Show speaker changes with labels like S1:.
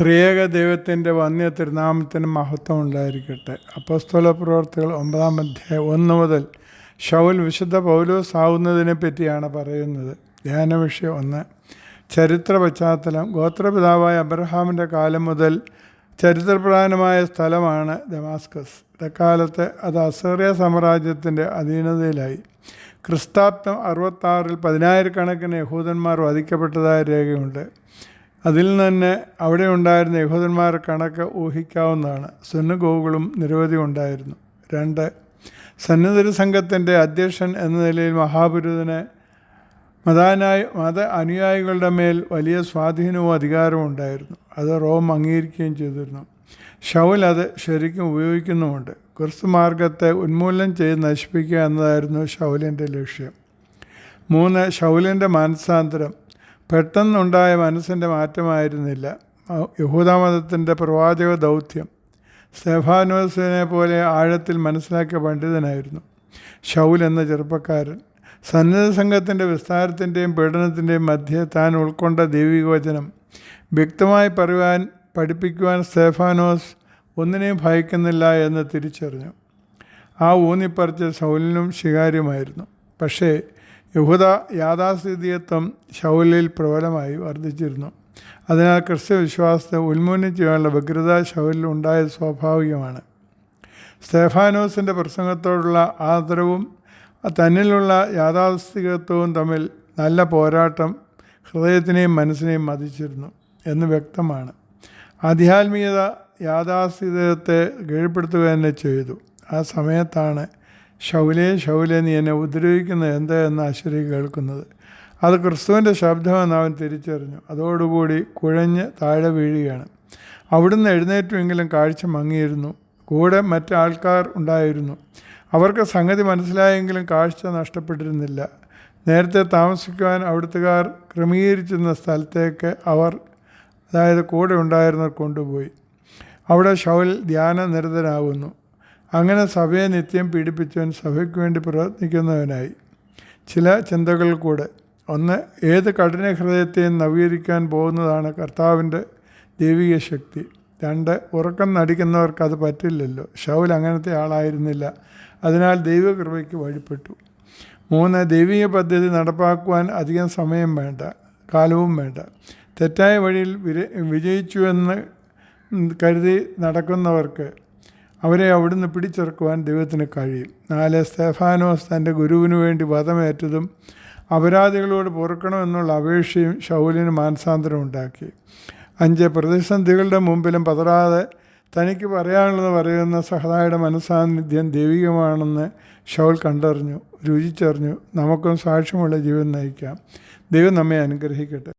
S1: ത്രിയേക ദൈവത്തിന്റെ വന്യ തിരുനാമത്തിന് മഹത്വം ഉണ്ടായിരിക്കട്ടെ. അപ്പസ്തോല പ്രവർത്തികൾ ഒമ്പതാം അധ്യായം ഒന്ന് മുതൽ ഷൗൽ വിശുദ്ധ പൗലോസ് ആവുന്നതിനെ പറ്റിയാണ് പറയുന്നത്. ധ്യാന വിഷയം ഒന്ന്. ചരിത്ര പശ്ചാത്തലം. ഗോത്രപിതാവായ അബ്രഹാമിന്റെ കാലം മുതൽ ചരിത്രപ്രധാനമായ സ്ഥലമാണ് ദമാസ്കസ്. ഇക്കാലത്ത് അത് അസേറിയ സാമ്രാജ്യത്തിന്റെ അധീനതയിലായി. ക്രിസ്താബ്ദം അറുപത്താറിൽ പതിനായിരക്കണക്കിന് യഹൂദന്മാർ വധിക്കപ്പെട്ടതായ രേഖയുണ്ട്. അതിൽ നിന്ന് അവിടെ ഉണ്ടായിരുന്ന യഹൂദന്മാർ കണക്ക് ഊഹിക്കാവുന്നതാണ്. സുന്നഗോകളും നിരവധി ഉണ്ടായിരുന്നു. രണ്ട് സന്നദ്ധ സംഘത്തിന്റെ അധ്യക്ഷൻ എന്ന നിലയിൽ മഹാപുരുതന് മതാനായ മത അനുയായികളുടെ മേൽ വലിയ സ്വാധീനവും അധികാരവും ഉണ്ടായിരുന്നു. അത് റോം അംഗീകരിക്കുകയും ചെയ്തിരുന്നു. ഷൗൽ അത് ശരിക്കും ഉപയോഗിക്കുന്നുമുണ്ട്. ക്രിസ്തു മാർഗത്തെ ഉന്മൂലനം ചെയ്ത് നശിപ്പിക്കുക എന്നതായിരുന്നു ഷൗലിന്റെ ലക്ഷ്യം. മൂന്ന് ഷൗലിന്റെ മനസ്സാന്തരം പെട്ടെന്നുണ്ടായ മനസ്സിന്റെ മാറ്റമായിരുന്നില്ല. യഹൂദമതത്തിന്റെ പ്രവാചക ദൗത്യം. സ്തെഫാനോസിനെ പോലെ ആഴത്തിൽ മനസ്സിലാക്കിയ പണ്ഡിതനായിരുന്നു. ഷൗൽ എന്ന ചെറുപ്പക്കാരൻ. സന്നദ്ധ സംഘത്തിന്റെ വിസ്താരത്തിന്റെയും പീഡനത്തിന്റെയും മധ്യേ താൻ ഉൾക്കൊണ്ട ദൈവികവചനം. വ്യക്തമായി പറയുവാൻ പഠിപ്പിക്കുവാൻ സ്തേഫാനോസ് ഒന്നിനെയും ഭയക്കുന്നില്ല എന്ന് തിരിച്ചറിഞ്ഞു. ആ ഊന്നിപ്പറിച്ച ശൗലിനും ശികാരിയുമായിരുന്നു. പക്ഷേ യഹൂദ യാഥാസ്ഥിതിയത്വം ശൗലിൽ പ്രബലമായി വർദ്ധിച്ചിരുന്നു. അതിനാൽ ക്രിസ്ത്യ വിശ്വാസത്തെ ഉന്മൂലനം ചെയ്യാനുള്ള വ്യഗ്രത ശൗലിൽ ഉണ്ടായത് സ്വാഭാവികമാണ്. സ്തേഫാനോസിന്റെ പ്രസംഗത്തോടുള്ള ആദരവും തന്നിലുള്ള യാഥാസ്ഥികത്വവും തമ്മിൽ നല്ല പോരാട്ടം ഹൃദയത്തിനെയും മനസ്സിനെയും മതിച്ചിരുന്നു എന്ന് വ്യക്തമാണ്. ആധ്യാത്മികത യാഥാസ്ഥിതത്തെ കീഴ്പ്പെടുത്തുക തന്നെ ചെയ്തു. ആ സമയത്താണ് ശൗലേ ശൗലേ നീ എന്നെ ഉപദ്രവിക്കുന്നത് എന്താ എന്ന് അശ്വരി കേൾക്കുന്നത്? അത് ക്രിസ്തുവിന്റെ ശബ്ദമെന്ന് അവൻ തിരിച്ചറിഞ്ഞു. അതോടുകൂടി കുഴഞ്ഞ് താഴെ വീഴുകയാണ്. അവിടുന്ന് എഴുന്നേറ്റുമെങ്കിലും കാഴ്ച മങ്ങിയിരുന്നു. കൂടെ മറ്റാൾക്കാർ ഉണ്ടായിരുന്നു. അവർക്ക് സംഗതി മനസ്സിലായെങ്കിലും കാഴ്ച നഷ്ടപ്പെട്ടിരുന്നില്ല. നേരത്തെ താമസിക്കുവാൻ അവിടുത്തുകാർ ക്രമീകരിച്ചിരുന്ന സ്ഥലത്തേക്ക് അവർ അതായത് കൂടെ ഉണ്ടായിരുന്നവർ കൊണ്ടുപോയി. അവിടെ ഷൗൽ ധ്യാന നിരതനാകുന്നു അങ്ങനെ സഭയെ നിത്യം പീഡിപ്പിച്ചവൻ സഭയ്ക്ക് വേണ്ടി പ്രവർത്തിക്കുന്നവനായി. ചില ചിന്തകൾ കൂടെ. ഒന്ന് ഏത് കഠിന ഹൃദയത്തെയും നവീകരിക്കാൻ പോകുന്നതാണ് കർത്താവിന്റെ ദൈവിക ശക്തി. രണ്ട് ഉറക്കം നടിക്കുന്നവർക്ക് അത് പറ്റില്ലല്ലോ. ഷൗൽ അങ്ങനത്തെ ആളായിരുന്നില്ല. അതിനാൽ ദൈവകൃപയ്ക്ക് വഴിപ്പെട്ടു. മൂന്ന് ദൈവിക പദ്ധതി നടപ്പാക്കുവാൻ അധികം സമയം വേണ്ട കാലവും വേണ്ട. തെറ്റായ വഴിയിൽ വിജയിച്ചുവെന്ന് കരുതി നടക്കുന്നവർക്ക് അവരെ അവിടുന്ന് പിടിച്ചെറുക്കുവാൻ ദൈവത്തിന് കഴിയും. നാല് സ്തേഫാനോസ് തന്റെ ഗുരുവിനു വേണ്ടി വധമേറ്റതും അപരാധികളോട് പൊറുക്കണമെന്നുള്ള അപേക്ഷയും ഷൗലിന് മാനസാന്തരം ഉണ്ടാക്കി. അഞ്ച് പ്രതിസന്ധികളുടെ മുമ്പിലും പതറാതെ തനിക്ക് പറയാനുള്ളത് പറയുന്ന സഹതായുടെ മനസാന്നിധ്യം ദൈവികമാണെന്ന് ഷൗൽ കണ്ടറിഞ്ഞു രുചിച്ചറിഞ്ഞു. നമുക്കും സാക്ഷ്യമുള്ള ജീവൻ നയിക്കാം. ദൈവം നമ്മെ അനുഗ്രഹിക്കട്ടെ.